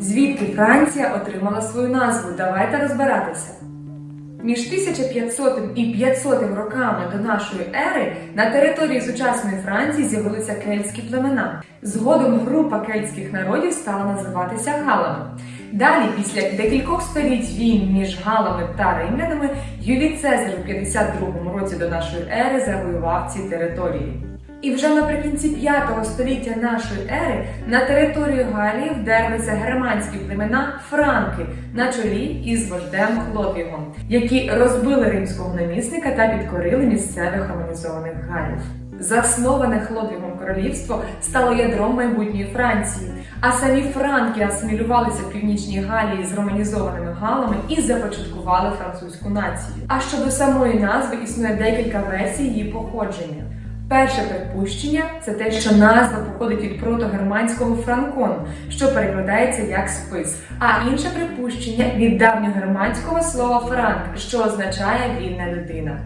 Звідки Франція отримала свою назву? Давайте розбиратися. Між 1500 і 500 роками до нашої ери на території сучасної Франції з'явилися кельтські племена. Згодом група кельтських народів стала називатися галами. Далі, після декількох століть війн між галами та римлянами, Юлій Цезар у 52 році до нашої ери завоював ці території. І вже наприкінці 5 століття нашої ери на територію Галії вдерлися германські племена франки на чолі із вождем Хлодвігом, які розбили римського намісника та підкорили місцевих романізованих галів. Засноване Хлодвігом королівство стало ядром майбутньої Франції, а самі франки асимілювалися в північній Галії з романізованими галами і започаткували французьку націю. А щодо самої назви існує декілька версій її походження. Перше припущення це те, що назва походить від протогерманського франкон, що перекладається як спис. А інше припущення від давньогерманського слова франк, що означає вільна людина.